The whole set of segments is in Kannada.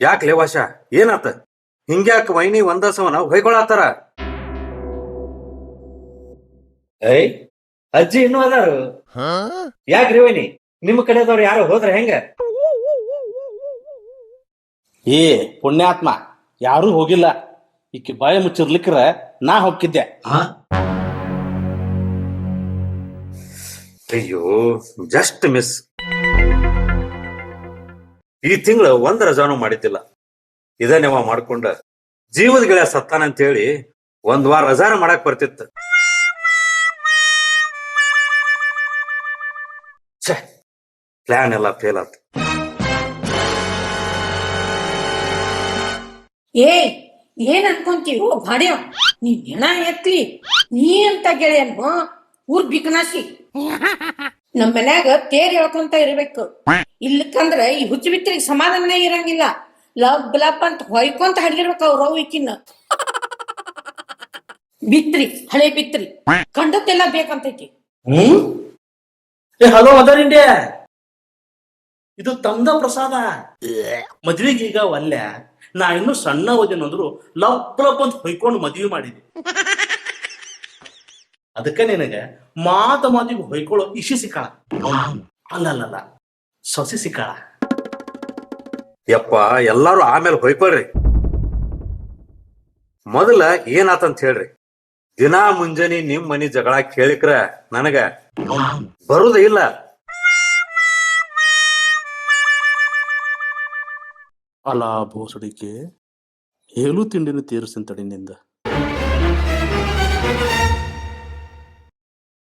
ಯಾಕ್ಲೆ ವಾಶ ಏನಾತ ಹಿಂಗ್ಯಾಕ ವೈನಿ ಒಂದಸವನ ಹೊಯ್ಕೊಳತ್ತಾರ? ಏಯ್ ಅಜ್ಜಿ ಇನ್ನೂ ಅದಾರು? ಯಾಕ್ರಿ ವೈನಿ? ನಿಮ್ಮ ಕಡೆದವ್ರು ಯಾರು ಹೋದ್ರ ಹೆಂಗ? ಏ ಪುಣ್ಯಾತ್ಮ ಯಾರೂ ಹೋಗಿಲ್ಲ. ಈಕಿ ಬಾಯ ಮುಚ್ಚಿರ್ಲಿಕ್ರ ನಾ ಹೊಕ್ಕಿದ್ದೆ ಅಯ್ಯೋ ಜಸ್ಟ್ ಮಿಸ್ ಈ ತಿಂಗಳು ಒಂದ್ ರಜಾನು ಮಾಡಿದ್ದಿಲ್ಲ. ಇದ ನೀವ ಮಾಡ್ಕೊಂಡ. ಜೀವದ ಗೆಳೆಯ ಸತ್ತಾನ ಅಂತ ಹೇಳಿ ಒಂದ್ ವಾರ ರಜಾನ ಮಾಡಕ್ ಬರ್ತಿತ್ತು. ಪ್ಲಾನ್ ಎಲ್ಲ ಫೇಲ್ ಆತ. ಏ ಏನ್ ಅನ್ಕೊಂತೀವೋ ಭಾಡ್ಯ ನೀ ಹೆಣ ಎತ್ಲಿ ನೀ ಅಂತ ಗೆಳೆಯನು, ಊರ್ ಬಿಕನಾಸಿ. ನಮ್ಮ ಮನ್ಯಾಗ ತೇರ್ ಹೇಳ್ಕೊಂತ ಇರ್ಬೇಕು. ಇಲ್ಲಕಂದ್ರ ಈ ಹುಚ್ಚು ಬಿತ್ತರಿಗೆ ಸಮಾಧಾನನೇ ಇರಂಗಿಲ್ಲ. ಲಬ್ ಲಬ್ ಅಂತ ಹೊಯ್ಕೊಂತ ಹಡ್ಗಿರ್ಬೇಕು ಅವ್ರ ಅವ್ ಈಕಿನ್ನ. ಬಿತ್ರಿ, ಹಳೆ ಬಿತ್ರಿ. ಕಂಡದ್ದೆಲ್ಲ ಬೇಕಂತೈತಿ. ಹ್ಮ್? ಏ, ಹಲೋ, ಮದರ್ ಇಂಡಿಯಾ. ಇದು ತಂದ ಪ್ರಸಾದ. ಮದ್ವಿಗೆ ಈಗ ಒಲ್ಲೆ. ನಾ ಇನ್ನು ಸಣ್ಣ ಓದಿನಂದ್ರು ಲಪ್ ಲಪ್ ಅಂತ ಹೊಯ್ಕೊಂಡು ಮದ್ವಿ ಮಾಡಿದ್ವಿ. ಅದಕ್ಕೆ ನಿನಗೆ ಮಾತ ಮಾತಿಗೆ ಹೊಯ್ಕೊಳ್ಳೋ ಇಶಿ ಸಿಕ್ಕಾಳ. ಅಲ್ಲಲ್ಲ ಸೊಸಿ ಸಿಕ್ಕಾಳ. ಯಪ್ಪ, ಎಲ್ಲಾರು ಆಮೇಲೆ ಹೊಯ್ಕೊಳ್ರಿ. ಮೊದಲ ಏನಾತಂತ ಹೇಳ್ರಿ? ದಿನಾ ಮುಂಜಾನೆ ನಿಮ್ ಮನಿ ಜಗಳ ಕೇಳಿಕ್ರ ನನಗ ಬರುದ ಇಲ್ಲ. ಅಲ್ಲ ಭೋಸಡಿಕೆ ಹೇಳು ತಿಂಡಿನ ತೀರಿಸಿನ ನಿಂದ.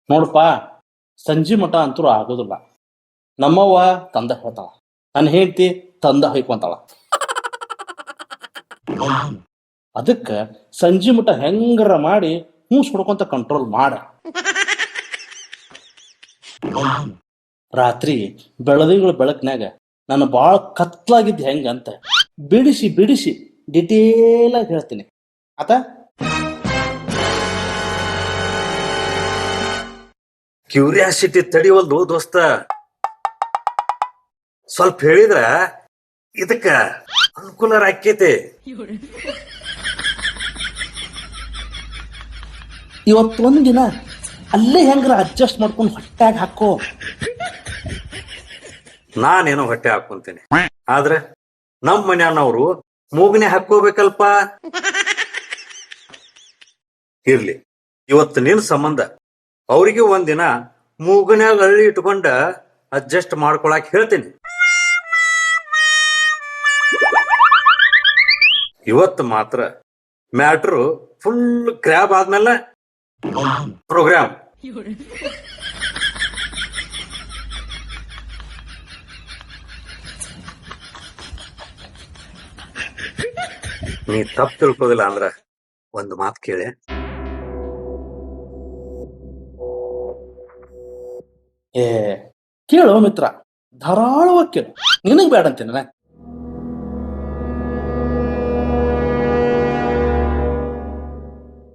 ನೋಡಪ್ಪ ಸಂಜೆ ಮಠ ಅಂತೂ ಆಗೋದಿಲ್ಲ. ನಮ್ಮವ್ವ ತಂದ ಹೋತಾಳ ನನ್ನ ಹೆಂಡತಿ ತಂದ ಹೊಯ್ಕೊಂತಾಳ ಅದಕ್ಕ ಸಂಜೆ ಮಟ ಹೆಂಗರ ಮಾಡಿ ಹೂಸ್ ಹೊಡ್ಕೊಂತ ಕಂಟ್ರೋಲ್ ಮಾಡ. ರಾತ್ರಿ ಬೆಳದಿಂಗಳ ಬೆಳಕ್ನ್ಯಾಗ ನಾನು ಬಾಳ ಕತ್ಲಾಗಿದ್ದ ಹೆಂಗ ಅಂತ ಬಿಡಿಸಿ ಬಿಡಿಸಿ ಡಿಟೇಲ್ ಆಗಿ ಹೇಳ್ತೀನಿ. ಆತ? ಕ್ಯೂರಿಯಾಸಿಟಿ ತಡಿವಲ್ದು ದೋಸ್ತ. ಸ್ವಲ್ಪ ಹೇಳಿದ್ರ ಇದಕ್ಕ ಅನುಕೂಲ ಆಕ್ಕೇತಿ. ಇವತ್ತೊಂದ್ ದಿನ ಅಲ್ಲೇ ಹೆಂಗ್ರ ಅಡ್ಜಸ್ಟ್ ಮಾಡ್ಕೊಂಡು ಹೊಟ್ಟಾಗ ಹಾಕೋ. ನಾನೇನೋ ಹೊಟ್ಟೆ ಹಾಕೊಂತೀನಿ. ಆದ್ರೆ ನಮ್ ಮನ್ಯಾನವ್ರು ಮೂಗನೆ ಹಾಕೋಬೇಕಲ್ಪ ಇರ್ಲಿ ಇವತ್ತು ನಿನ್ ಸಂಬಂಧ ಅವ್ರಿಗೆ ಒಂದಿನ ಮೂಗನ್ಯಾಗ ಅಳ್ಳಿ ಇಟ್ಕೊಂಡ ಅಡ್ಜಸ್ಟ್ ಮಾಡ್ಕೊಳಕ್ ಹೇಳ್ತೀನಿ. ಇವತ್ತು ಮಾತ್ರ ಮ್ಯಾಟ್ರು ಫುಲ್ ಕ್ರ್ಯಾಬ್ ಆದ್ಮೇಲೆ ಪ್ರೋಗ್ರಾಮ್ ನೀ ತಪ್ಪು ತಿಳ್ಕೋದಿಲ್ಲ ಅಂದ್ರ ಒಂದು ಮಾತು ಕೇಳಿ. ಏ, ಕೇಳು ಮಿತ್ರ, ಧಾರಾಳವಾಗಿ ಕೇಳು. ನಿನಗ್ ಬೇಡ ಅಂತೀನಿ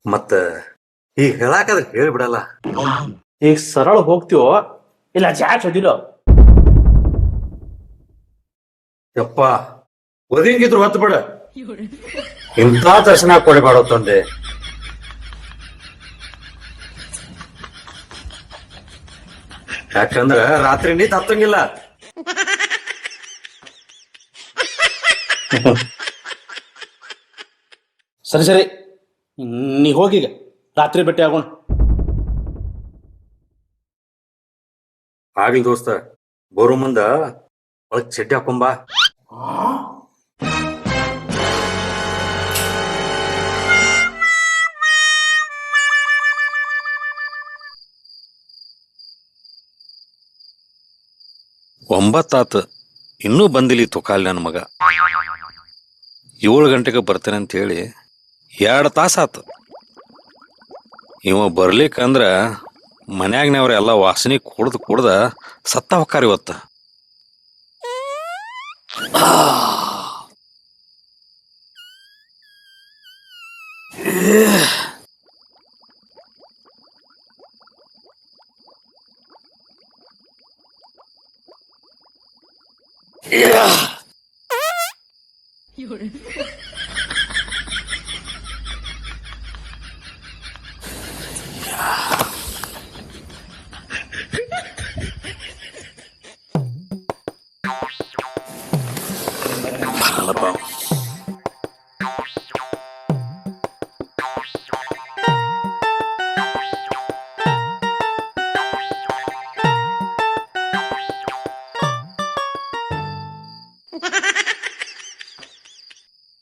ಮತ್ತ ಈಗ ಹೇಳಾಕದ್ರ ಹೇಳ್ಬಿಡಲ್ಲ ಈಗ ಸರಳ ಹೋಗ್ತೀವೋ? ಇಲ್ಲ ಜಾಟ್ ಹೊದಿಲೋ ಯಪ್ಪ ಒದಿಂಗಿದ್ರು ಹೊತ್ತು ಬಿಡ. ಇಂಥ ದರ್ಶನ ಕೊಡಬೇಡ ತಂದೆ. ಯಾಕಂದ್ರ ರಾತ್ರಿ ನೀತ್ ಹತ್ತಂಗಿಲ್ಲ ಸರಿ ಸರಿ. ನೀ ಹೋಗಿಗ ರಾತ್ರಿ ಭೇಟಿ ಆಗೋಣ. ಆಗ್ಲಿ ದೋಸ್ತ ಬರೋ ಮುಂದ ಒಳಗ್ ಚಡ್ಡಿ ಹಾಕೊಂಬಾ ಒಂಬತ್ತಾತ ಇನ್ನೂ ಬಂದಿಲ್ಲ ತುಕಾಲ್ ನನ್ನ ಮಗ. ಏಳು ಗಂಟೆಗೆ ಬರ್ತೇನೆ ಅಂತ ಹೇಳಿ ಎರಡು ತಾಸು ಆತು. ಇವ ಬರ್ಲಿಕ್ಕಂದ್ರ ಮನ್ಯಾಗ್ನವ್ರ ಎಲ್ಲ ವಾಸನೆ ಕುಡ್ದು ಕುಡ್ದ ಸತ್ತ ಹೊಕ್ಕಾರ ಇವತ್ತ. ಬರಲ್ಲಪ್ಪ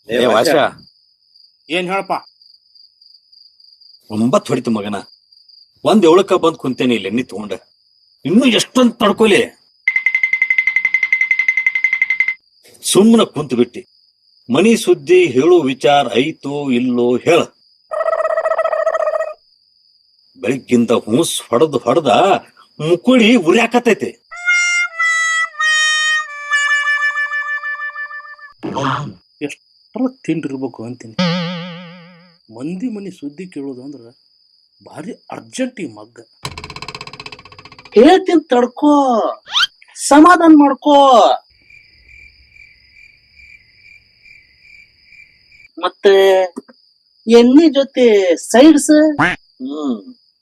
ಏ ವಾಚ. ಏನ್ ಹೇಳಪ್ಪ? ಒಂಬತ್ ಹೊಡಿತು ಮಗನ. ಒಂದ್ ಏಳಕ್ಕ ಬಂದ್ ಕುಂತೇನೆ ಇಲ್ಲಿ ಎಣ್ಣಿ ತಗೊಂಡ. ಇನ್ನು ಎಷ್ಟೊಂದ್ ತಡ್ಕೊಲಿ. ಸುಮ್ಮನ ಕುಂತ ಬಿಟ್ಟಿ. ಮನಿ ಸುದ್ದಿ ಹೇಳೋ ವಿಚಾರ ಐತೋ ಇಲ್ಲೋ ಹೇಳ. ಬೆಳಿಗ್ಗಿಂದ ಹುಸ್ ಹೊಡೆದ್ ಹೊಡೆದ ಮುಕುಳಿ ಉರಿಯಾಕತೈತಿ ಎಷ್ಟರ ತಿಂಡಿರ್ಬೇಕು ಅಂತೀನಿ. ಮಂದಿ ಮನಿ ಸುದ್ದಿ ಕೇಳೋದು ಅಂದ್ರೆ ಭಾರಿ ಅರ್ಜೆಂಟ್ ಈ ಮಗ್ಗ. ಹೇಳ್ತೀನಿ ತಡ್ಕೋ, ಸಮಾಧಾನ ಮಾಡ್ಕೋ. ಮತ್ತೆ ಎಣ್ಣೆ ಜೊತೆ ಸೈಡ್ಸ್, ಹ್ಮ್,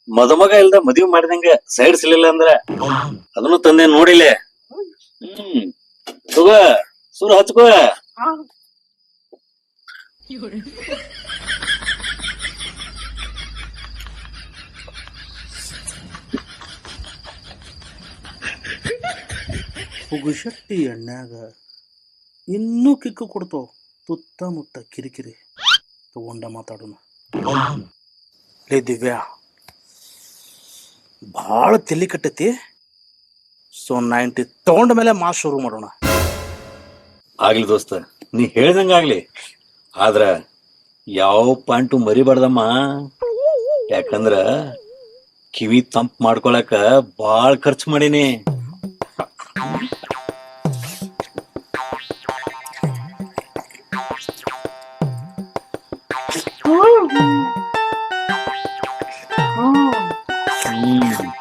ಮದುಮಗ ಇಲ್ದ ಮದುವೆ ಮಾಡಿದಂಗ ಸೈಡ್ಸ್ ಇಲ್ಲ ಅಂದ್ರ ಅದನ್ನು ತಂದೆ ನೋಡಿಲೆ ಹ್ಮ್ ಸುರು ಹಚ್ಕೋ. ಪುಗುಶೆಟ್ಟಿ ಎಣ್ಣ್ಯಾಗ ಇನ್ನೂ ಕಿಕ್ಕು ಕೊಡ್ತಾವ ಸುತ್ತಮುತ್ತ ಕಿರಿಕಿರಿ ತಗೊಂಡ ಮಾತಾಡೋಣ. ಲೇ ದಿವ್ಯಾ ಭಾಳ ತಲೆ ಕಟ್ಟೈತಿ. ಸೊ ನೈಂಟಿ ತಗೊಂಡ ಮೇಲೆ ಮಾಸ್ ಶುರು ಮಾಡೋಣ. ಆಗ್ಲಿ ದೋಸ್ತ ನೀ ಹೇಳ್ದಂಗ ಆಗ್ಲಿ ಆದ್ರ ಯಾವ ಪಾಂಟು ಮರಿಬಾರ್ದಮ್ಮ? ಯಾಕಂದ್ರ ಕಿವಿ ತಂಪ್ ಮಾಡ್ಕೊಳಕ ಬಾಳ್ ಖರ್ಚು ಮಾಡೀನಿ. ಹ್ಮ್. ಹ್ಮ್.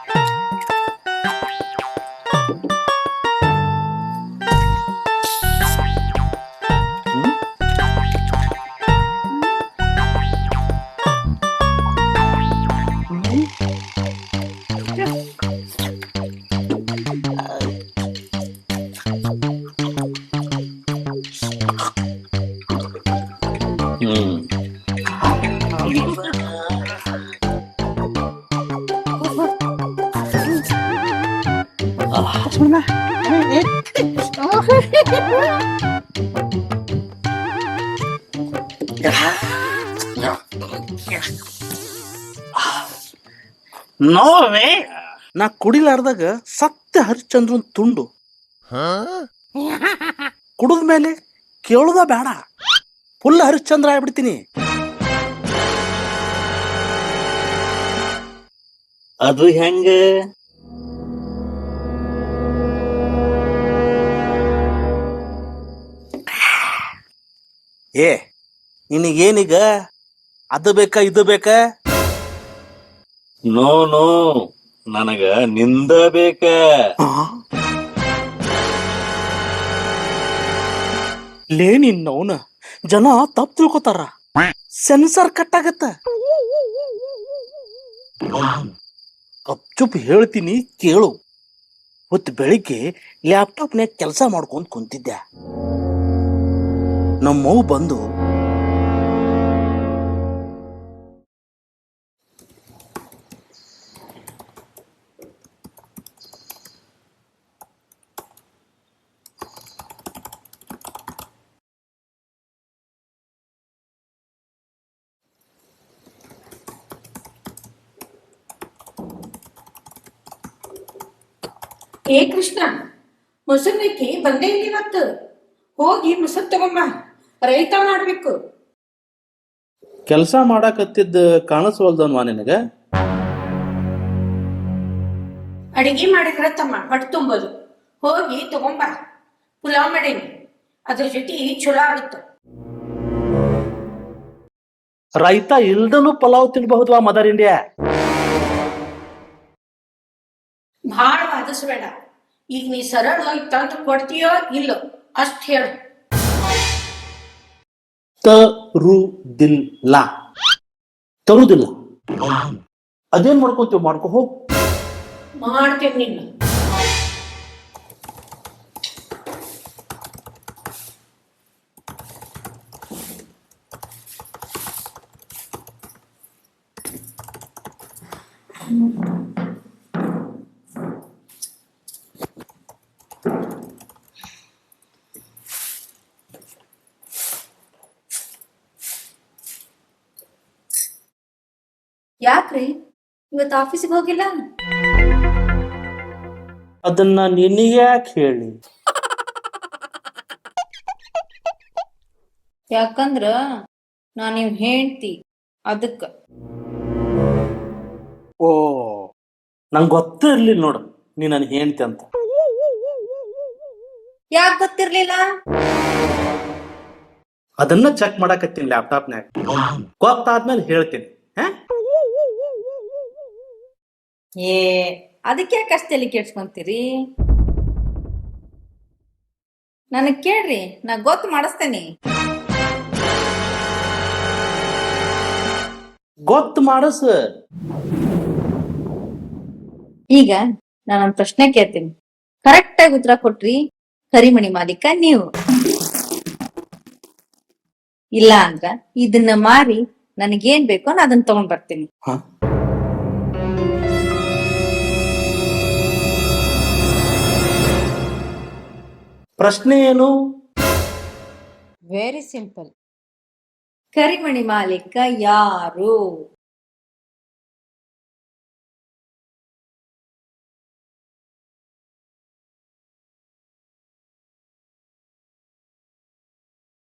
ನೋವೇ? ನಾ ಕುಡಿಲಾರ್ದಾಗ ಸತ್ಯ ಹರಿಶ್ಚಂದ್ರನ್ ತುಂಡು. ಕುಡಿದ ಮೇಲೆ ಕೇಳುದ ಬೇಡ ಫುಲ್ ಹರಿಶ್ಚಂದ್ರ ಆಗ್ಬಿಡ್ತೀನಿ. ಅದು ಹೆಂಗ? ಏ ನಿನಗೇನೀಗ? ಅದು ಬೇಕಾ ಇದು ಬೇಕಾ? ನೋ ನೋ, ನನಗ ನಿಂದ ಬೇಕ. ಲೇ ನಿನ್ನವನ, ಜನ ತಪ್ಪು ತಿಳ್ಕೊತಾರ. ಸೆನ್ಸರ್ ಕಟ್ ಆಗತ್ತ ಅಪ್ಚುಪ್ ಹೇಳ್ತೀನಿ, ಕೇಳು. ಹೊತ್ತು ಬೆಳಿಗ್ಗೆ ಲ್ಯಾಪ್ಟಾಪ್ನ್ಯಾಗ ಕೆಲಸ ಮಾಡ್ಕೊಂತ ಕುಂತಿದ್ದೆ. ನಮ್ಮವ್ ಬಂದು ಏ ಕೃಷ್ಣ ಮೊಸರ್ನಕ್ಕಿ ಬಂದೇ ಇಲ್ಲಿವತ್ತು ಹೋಗಿ ಮೊಸರು ತಗೊಂಬ ರೈತ ಮಾಡ್ಬೇಕು. ಕೆಲಸ ಮಾಡಾಕತ್ತಿದ್ದ ಕಾಣಿಸ್ವಲ್ದನ್ವಾ ನಿನಗ? ಅಡಿಗೆ ಮಾಡಿದ್ರ ತಮ್ಮ ಹೊಟ್ಟೆ ತುಂಬೋದು. ಹೋಗಿ ತಗೊಂಬ ಪುಲಾವ್ ಮಾಡೀನಿ. ಅದ್ರ ಜೊತೆ ಚಲೋ ಆಗುತ್ತೆ. ರೈತ ಇಲ್ದನು ಪಲಾವ್ ತಿನ್ಬಹುದ್ವಾ ಮದರ್ ಇಂಡಿಯಾ? ವಾದಿಸ್ಬೇಡ ಈಗ ನೀ ಸರಳವಾಗಿ ತಂದು ಕೊಡ್ತೀಯೋ ಇಲ್ಲೋ ಅಷ್ಟ್ ಹೇಳು. ತರುದಿಲ್ಲ. ತರುದಿಲ್ಲ. ಅದೇನ್ ಮಾಡ್ಕೊಂತೀವಿ ಮಾಡ್ಕೋ ಹೋಗ್. ಮಾಡ್ತೇನೆ ನಿನ್ನ. ಯಾಕ್ರಿ ಇವತ್ತು ಆಫೀಸಿಗೆ ಹೋಗಿಲ್ಲ? ಅದನ್ನ ನಿನಗೆ ಯಾಕೆ ಹೇಳಿ? ಯಾಕಂದ್ರ ನಾ ನೀವ್ ಹೇಳ್ತಿ ಅದಕ್ಕ. ಓ ನಂಗೆ ಗೊತ್ತೇ ಇರ್ಲಿಲ್ಲ ನೋಡು ನೀ ನನ್ ಹೇಳ್ತಿ ಅಂತ. ಯಾಕ್ ಗೊತ್ತಿರ್ಲಿಲ್ಲ? ಅದನ್ನ ಚೆಕ್ ಮಾಡಾಕತ್ತೀನಿ ಲ್ಯಾಪ್ಟಾಪ್ನ್ಯಾಗ ಗೊತ್ತಾದ್ಮೇಲೆ ಹೇಳ್ತೀನಿ ಹಾ? ಏ ಅದಕ್ಕೆ ಯಾಕೆ ಕೇಳಿಸ್ಕೊಂತೀರಿ? ತಲೆ ನನಗ್ ಕೇಳ್ರಿ ನಾ ಗೊತ್ತು ಮಾಡಿಸ್ತೇನೆ. ಗೊತ್ತು ಮಾಡಸ. ಈಗ ನಾನೊಂದ್ ಪ್ರಶ್ನೆ ಕೇಳ್ತೀನಿ. ಕರೆಕ್ಟ್ ಆಗಿ ಉತ್ತರ ಕೊಟ್ರಿ ಕರಿಮಣಿ ಮಾಲೀಕ ನೀವು. ಇಲ್ಲ ಅಂದ್ರ ಇದನ್ನ ಮಾರಿ ನನಗೇನ್ ಬೇಕೋ ನಾ ಅದನ್ನ ತಗೊಂಡ್ ಬರ್ತೀನಿ. ಪ್ರಶ್ನೆ ಏನು? ವೆರಿ ಸಿಂಪಲ್ ಕರಿಮಣಿ ಮಾಲೀಕ ಯಾರು?